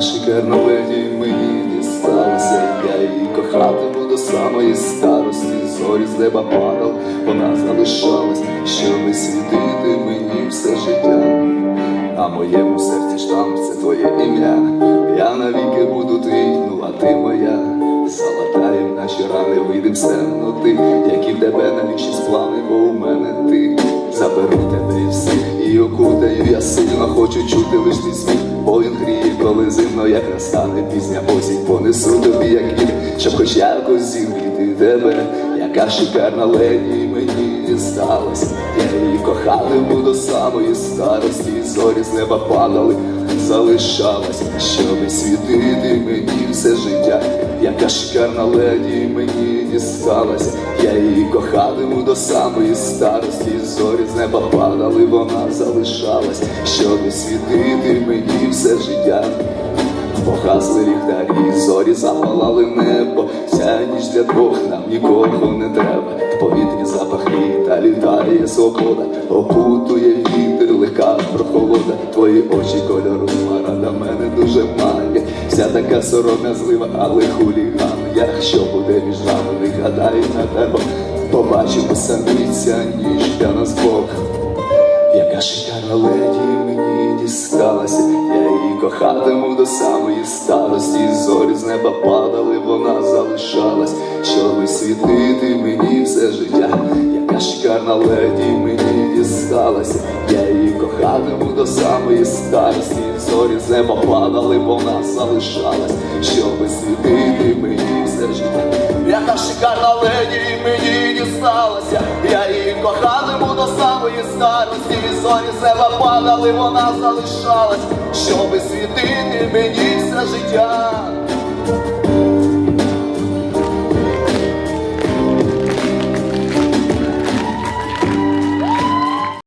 шикарна леді мені дісталася, я її кохатиму до самої старості, зорі з неба падав, вона залишалась, щоби світити мені все життя. На моєму серці штамп це твоє ім'я. Я навіки буду твій, ну а ти моя. Залатаєм наші рани, вийдем з темноти, які в тебе навічні плани, бо у мене ти заберу тебе і всіх і окутаю. Я сильно хочу чути лиш твій сміх, він гріє, коли зимно, як настане пізня осінь, понесу тобі, як вітер, щоб хоч якось зігріти тебе, яка шикарна леді мені дісталась. Я її кохатиму до самої старості, зорі з неба падали, залишалась, щоби світити мені все життя, яка шикарна леді мені дісталась. Я її кохатиму до самої старості, зорі з неба падали, вона залишалась, щоби світити мені все життя. Погасли ліхтарі, зорі запалали небо, ця ніч для двох нам нікого не треба. В повітрі запах літа, літає свобода, опутує вітер, легка прохолода, твої очі кольору смарада мене дуже манять. Вся така сором'язлива, але хуліган. Якщо буде між нами, не гадай на тебе, самі ця ніч для нас Бог. Яка шикарна леді мені дісталася, я її кохатиму до самої старості, зорі з неба падали, вона залишалась, щоби світити мені все життя. Яка шикарна леді мені дісталася, я її до самої старості, зорі з неба падали, вона залишалась, щоби світити мені все життя. Яка шикарна леді мені дісталася, я її кохатиму до самої старості, зорі з падали, вона залишалась, щоби світити мені все життя.